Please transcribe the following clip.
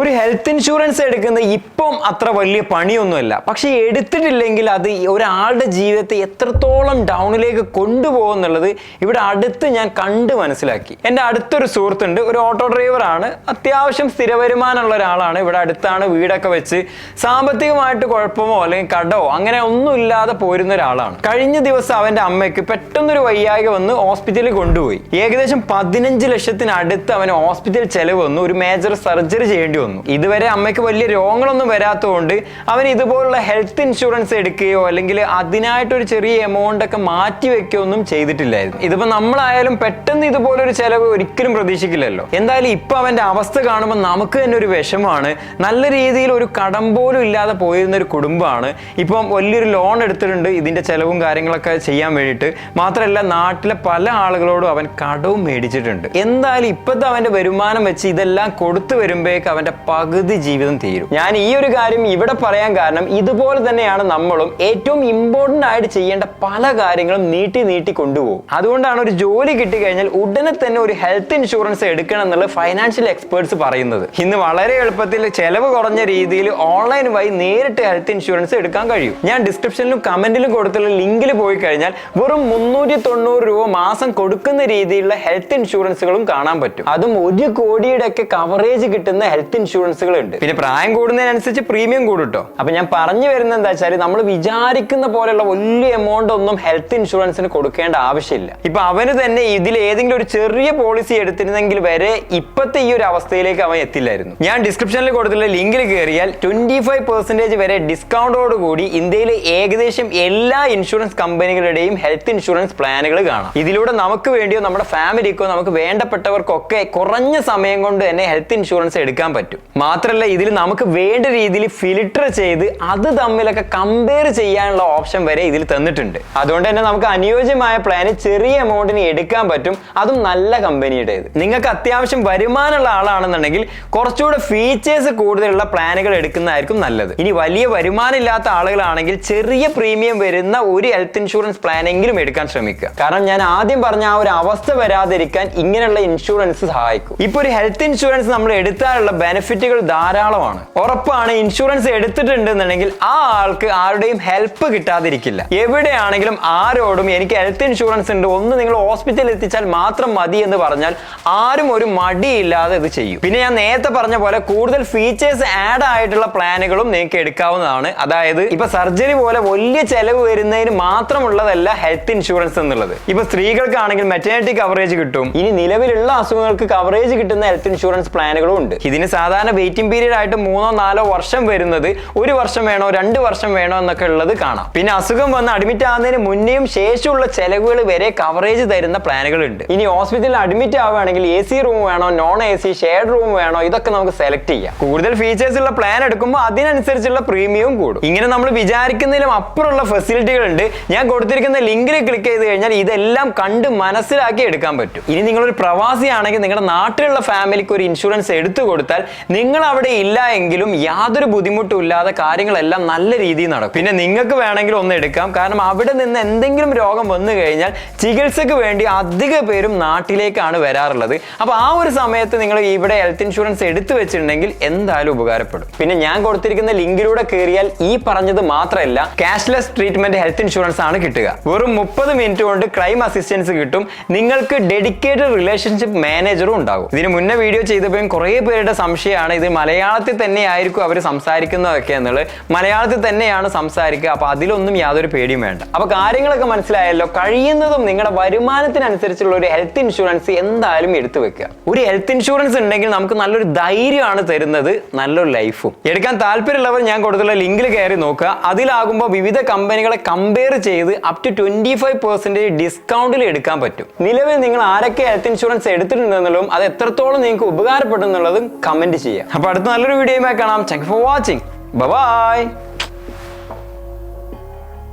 ഒരു health insurance എടുക്കുന്നത് ഇപ്പം അത്ര വലിയ പണിയൊന്നുമല്ല. പക്ഷെ എടുത്തിട്ടില്ലെങ്കിൽ അത് ഒരാളുടെ ജീവിതത്തെ എത്രത്തോളം ഡൗണിലേക്ക് കൊണ്ടുപോകുന്നുള്ളത് ഇവിടെ അടുത്ത് ഞാൻ കണ്ട് മനസ്സിലാക്കി. എന്റെ അടുത്തൊരു സുഹൃത്തുണ്ട് ഒരു ഓട്ടോ ഡ്രൈവറാണ് അത്യാവശ്യം സ്ഥിര വരുമാനമുള്ള ഒരാളാണ്. ഇവിടെ അടുത്താണ് വീടൊക്കെ വെച്ച് സാമ്പത്തികമായിട്ട് കുഴപ്പമോ അല്ലെങ്കിൽ കടമോ അങ്ങനെ ഒന്നും ഇല്ലാതെ പോരുന്ന ഒരാളാണ്. കഴിഞ്ഞ ദിവസം അവന്റെ അമ്മയ്ക്ക് പെട്ടെന്നൊരു വയ്യായ്ക വന്ന് ഹോസ്പിറ്റലിൽ കൊണ്ടുപോയി. ഏകദേശം പതിനഞ്ച് ലക്ഷത്തിനടുത്ത് അവന് ഹോസ്പിറ്റൽ ചെലവ് വന്നു. ഒരു മേജർ സർജറി ചെയ്യേണ്ടി വന്നു. ഇതുവരെ അമ്മയ്ക്ക് വലിയ രോഗങ്ങളൊന്നും വരാത്തതുകൊണ്ട് അവൻ ഇതുപോലുള്ള ഹെൽത്ത് ഇൻഷുറൻസ് എടുക്കുകയോ അല്ലെങ്കിൽ അതിനായിട്ടൊരു ചെറിയ എമൗണ്ട് ഒക്കെ മാറ്റി വെക്കുകയോ ഒന്നും ചെയ്തിട്ടില്ലായിരുന്നു. ഇതിപ്പോ നമ്മളായാലും പെട്ടെന്ന് ഇതുപോലൊരു ചെലവ് ഒരിക്കലും പ്രതീക്ഷിക്കില്ലല്ലോ. എന്തായാലും ഇപ്പൊ അവന്റെ അവസ്ഥ കാണുമ്പോൾ നമുക്ക് തന്നെ ഒരു വിഷമാണ് നല്ല രീതിയിൽ ഒരു കടം പോലും ഇല്ലാതെ പോയിരുന്ന ഒരു കുടുംബമാണ്. ഇപ്പം വലിയൊരു ലോൺ എടുത്തിട്ടുണ്ട്. ഇതിന്റെ ചെലവും കാര്യങ്ങളൊക്കെ ചെയ്യാൻ വേണ്ടിയിട്ട്. മാത്രമല്ല നാട്ടിലെ പല ആളുകളോടും അവൻ കടവും മേടിച്ചിട്ടുണ്ട്. എന്തായാലും ഇപ്പോഴത്തെ അവന്റെ വരുമാനം വെച്ച് ഇതെല്ലാം കൊടുത്തു വരുമ്പോഴേക്ക് അവന്റെ പകുതി ജീവിതം തീരും. ഞാൻ ഈ ഒരു കാര്യം ഇവിടെ പറയാൻ കാരണം ഇതുപോലെ തന്നെയാണ് നമ്മളും ഏറ്റവും ഇമ്പോർട്ടന്റ് ആയിട്ട് ചെയ്യേണ്ട പല കാര്യങ്ങളും നീട്ടി നീട്ടി കൊണ്ടുപോകും. അതുകൊണ്ടാണ് ഒരു ജോലി കിട്ടിക്കഴിഞ്ഞാൽ ഉടനെ തന്നെ ഒരു ഹെൽത്ത് ഇൻഷുറൻസ് എടുക്കണം എന്നുള്ള ഫൈനാൻഷ്യൽ എക്സ്പേർട്സ് പറയുന്നത്. ഇന്ന് വളരെ എളുപ്പത്തിൽ ചെലവ് കുറഞ്ഞ രീതിയിൽ ഓൺലൈൻ വഴി നേരിട്ട് ഹെൽത്ത് ഇൻഷുറൻസ് എടുക്കാൻ കഴിയും. ഞാൻ ഡിസ്ക്രിപ്ഷനിലും കമന്റിലും കൊടുത്തുള്ള ലിങ്കിൽ പോയി കഴിഞ്ഞാൽ വെറും മുന്നൂറ്റി തൊണ്ണൂറ് രൂപ മാസം കൊടുക്കുന്ന രീതിയിലുള്ള ഹെൽത്ത് ഇൻഷുറൻസുകളും കാണാൻ പറ്റും. അതും ഒരു കോടിയുടെ ഒക്കെ കവറേജ് കിട്ടുന്ന ഹെൽത്ത് ഇൻഷുറൻസുകൾ ഉണ്ട് പിന്നെ പ്രായം കൂടുന്നതിനനുസരിച്ച് പ്രീമിയം കൂടുട്ടോ. കേട്ടോ അപ്പൊ ഞാൻ പറഞ്ഞു വരുന്നത് എന്താ വെച്ചാൽ നമ്മൾ വിചാരിക്കുന്ന പോലെയുള്ള വലിയ എമൗണ്ട് ഒന്നും ഹെൽത്ത് ഇൻഷുറൻസിന് കൊടുക്കേണ്ട ആവശ്യമില്ല. ഇപ്പൊ അവന് തന്നെ ഇതിൽ ഏതെങ്കിലും ഒരു ചെറിയ പോളിസി എടുത്തിരുന്നെങ്കിൽ വരെ ഇപ്പത്തെ ഈ ഒരു അവസ്ഥയിലേക്ക് അവൻ എത്തില്ലായിരുന്നു. ഞാൻ ഡിസ്ക്രിപ്ഷനിൽ കൊടുത്തിട്ടുള്ള ലിങ്കിൽ കയറിയാൽ ട്വന്റി ഫൈവ് പെർസെന്റേജ് വരെ ഡിസ്കൗണ്ടോട് കൂടി ഇന്ത്യയിലെ ഏകദേശം എല്ലാ ഇൻഷുറൻസ് കമ്പനികളുടെയും ഹെൽത്ത് ഇൻഷുറൻസ് പ്ലാനുകൾ കാണാം. ഇതിലൂടെ നമുക്ക് വേണ്ടിയോ നമ്മുടെ ഫാമിലിക്കോ നമുക്ക് വേണ്ടപ്പെട്ടവർക്കൊക്കെ കുറഞ്ഞ സമയം കൊണ്ട് തന്നെ ഹെൽത്ത് ഇൻഷുറൻസ് എടുക്കാൻ പറ്റും. മാത്രമല്ല ഇതിൽ നമുക്ക് വേണ്ട രീതിയിൽ ഫിൽട്ടർ ചെയ്ത് അത് തമ്മിലൊക്കെ കമ്പയർ ചെയ്യാനുള്ള ഓപ്ഷൻ വരെ ഇതിൽ തന്നിട്ടുണ്ട്. അതുകൊണ്ട് തന്നെ നമുക്ക് അനുയോജ്യമായ പ്ലാന് ചെറിയ എമൗണ്ടിന് എടുക്കാൻ പറ്റും. അതും നല്ല കമ്പനിയുടേത് നിങ്ങൾക്ക് അത്യാവശ്യം വരുമാനമുള്ള ആളാണെന്നുണ്ടെങ്കിൽ കുറച്ചുകൂടെ ഫീച്ചേഴ്സ് കൂടുതലുള്ള പ്ലാനുകൾ എടുക്കുന്നതായിരിക്കും നല്ലത്. ഇനി വലിയ വരുമാനമില്ലാത്ത ആളുകളാണെങ്കിൽ ചെറിയ പ്രീമിയം വരുന്ന ഒരു ഹെൽത്ത് ഇൻഷുറൻസ് പ്ലാനെങ്കിലും എടുക്കാൻ ശ്രമിക്കുക. കാരണം ഞാൻ ആദ്യം പറഞ്ഞ ആ ഒരു അവസ്ഥ വരാതിരിക്കാൻ ഇങ്ങനെയുള്ള ഇൻഷുറൻസ് സഹായിക്കും. ഇപ്പൊ ഒരു ഹെൽത്ത് ഇൻഷുറൻസ് നമ്മൾ എടുത്താലുള്ള ബെനിഫിറ്റുകൾ ധാരാളമാണ്. ഉറപ്പാണ് ഇൻഷുറൻസ് എടുത്തിട്ടുണ്ടെന്നുണ്ടെങ്കിൽ ആ ആൾക്ക് ആരുടെയും ഹെൽപ്പ് കിട്ടാതിരിക്കില്ല. എവിടെയാണെങ്കിലും ആരോടും എനിക്ക് ഹെൽത്ത് ഇൻഷുറൻസ് ഉണ്ട് ഒന്ന് നിങ്ങൾ ഹോസ്പിറ്റലിൽ എത്തിച്ചാൽ മാത്രം മതി എന്ന് പറഞ്ഞാൽ ആരും ഒരു മടിയില്ലാതെ ഇത് ചെയ്യും. പിന്നെ ഞാൻ നേരത്തെ പറഞ്ഞ പോലെ കൂടുതൽ ഫീച്ചേഴ്സ് ആഡ് ആയിട്ടുള്ള പ്ലാനുകളും നിങ്ങൾക്ക് എടുക്കാവുന്നതാണ്. അതായത് ഇപ്പൊ സർജറി പോലെ വലിയ ചെലവ് വരുന്നതിന് മാത്രമുള്ളതല്ല ഹെൽത്ത് ഇൻഷുറൻസ് എന്നുള്ളത്. ഇപ്പൊ സ്ത്രീകൾക്കാണെങ്കിൽ മെറ്റേണിറ്റി കവറേജ് കിട്ടും. ഇനി നിലവിലുള്ള അസുഖങ്ങൾക്ക് കവറേജ് കിട്ടുന്ന ഹെൽത്ത് ഇൻഷുറൻസ് പ്ലാനുകളും ഉണ്ട്. ഇതിന് വെയിറ്റിംഗ് പീരീഡ് ആയിട്ട് മൂന്നോ നാലോ വർഷം വരുന്നത് ഒരു വർഷം വേണോ രണ്ട് വർഷം വേണോ എന്നൊക്കെ ഉള്ളത് കാണാം. പിന്നെ അസുഖം വന്ന് അഡ്മിറ്റ് ആവുന്നതിന് മുന്നേയും ശേഷമുള്ള ചെലവുകൾ വരെ കവറേജ് തരുന്ന പ്ലാനുകൾ ഉണ്ട് ഇനി ഹോസ്പിറ്റലിൽ അഡ്മിറ്റ് ആവുകയാണെങ്കിൽ എ സി റൂം വേണോ non A C shared room വേണോ ഇതൊക്കെ നമുക്ക് സെലക്ട് ചെയ്യാം. കൂടുതൽ ഫീച്ചേഴ്സ് ഉള്ള പ്ലാൻ എടുക്കുമ്പോൾ അതിനനുസരിച്ചുള്ള പ്രീമിയവും കൂടും. ഇങ്ങനെ നമ്മൾ വിചാരിക്കുന്നതിലും അപ്പുറമുള്ള ഫെസിലിറ്റികൾ ഉണ്ട് ഞാൻ കൊടുത്തിരിക്കുന്ന ലിങ്കിൽ ക്ലിക്ക് ചെയ്ത് കഴിഞ്ഞാൽ ഇതെല്ലാം കണ്ട് മനസ്സിലാക്കി എടുക്കാൻ പറ്റും. ഇനി നിങ്ങളൊരു പ്രവാസിയാണെങ്കിൽ നിങ്ങളുടെ നാട്ടിലുള്ള ഫാമിലിക്ക് ഒരു ഇൻഷുറൻസ് എടുത്തു കൊടുത്താൽ നിങ്ങൾ അവിടെ ഇല്ല എങ്കിലും യാതൊരു ബുദ്ധിമുട്ടും ഇല്ലാതെ കാര്യങ്ങളെല്ലാം നല്ല രീതിയിൽ നടക്കും. പിന്നെ നിങ്ങൾക്ക് വേണമെങ്കിൽ ഒന്ന് എടുക്കാം. കാരണം അവിടെ നിന്ന് എന്തെങ്കിലും രോഗം വന്നു കഴിഞ്ഞാൽ ചികിത്സക്ക് വേണ്ടി അധിക പേരും നാട്ടിലേക്കാണ് വരാറുള്ളത്. അപ്പൊ ആ ഒരു സമയത്ത് നിങ്ങൾ ഇവിടെ ഹെൽത്ത് ഇൻഷുറൻസ് എടുത്തു വെച്ചിട്ടുണ്ടെങ്കിൽ എന്തായാലും ഉപകാരപ്പെടും. പിന്നെ ഞാൻ കൊടുത്തിരിക്കുന്ന ലിങ്കിലൂടെ കയറിയാൽ ഈ പറഞ്ഞത് മാത്രമല്ല ക്യാഷ്ലെസ് ട്രീറ്റ്മെന്റ് ഹെൽത്ത് ഇൻഷുറൻസ് ആണ് കിട്ടുക. വെറും മുപ്പത് മിനിറ്റ് കൊണ്ട് ക്രൈം അസിസ്റ്റൻസ് കിട്ടും. നിങ്ങൾക്ക് ഡെഡിക്കേറ്റഡ് റിലേഷൻഷിപ്പ് മാനേജറും ഉണ്ടാകും. ഇതിന് മുന്നേ വീഡിയോ ചെയ്തപ്പോഴും കുറേ പേരുടെ സംശയമാണ് ഇത്. മലയാളത്തിൽ തന്നെ ആയിരിക്കും അവർ സംസാരിക്കുന്നതൊക്കെ എന്നുള്ളത്. മലയാളത്തിൽ തന്നെയാണ് സംസാരിക്കുക. അപ്പോൾ അതിലൊന്നും യാതൊരു പേടിയും വേണ്ട. അപ്പോൾ കാര്യങ്ങളൊക്കെ മനസ്സിലായല്ലോ. കഴിയുന്നതും നിങ്ങളുടെ വരുമാനത്തിനനുസരിച്ചുള്ള ഒരു ഹെൽത്ത് ഇൻഷുറൻസ് എന്തായാലും എടുത്തു വെക്കുക. ഒരു ഹെൽത്ത് ഇൻഷുറൻസ് ഉണ്ടെങ്കിൽ നമുക്ക് നല്ലൊരു ധൈര്യമാണ് തരുന്നത്. നല്ലൊരു ലൈഫും എടുക്കാൻ താല്പര്യമുള്ളവർ ഞാൻ കൊടുത്തുള്ള ലിങ്കിൽ കയറി നോക്കുക. അതിലാകുമ്പോൾ വിവിധ കമ്പനികളെ കമ്പയർ ചെയ്ത് up to twenty five percentage ഡിസ്കൗണ്ടിൽ എടുക്കാൻ പറ്റും. നിലവിൽ നിങ്ങൾ ആരൊക്കെ ഹെൽത്ത് ഇൻഷുറൻസ് എടുത്തിട്ടുണ്ടെന്നുള്ളതും അത് എത്രത്തോളം നിങ്ങൾക്ക് ഉപകാരപ്പെടുന്നുള്ളതും ചെയ്യാം. അപ്പൊ അടുത്ത നല്ലൊരു വീഡിയോയുമായി കാണാം. Thank for watching bye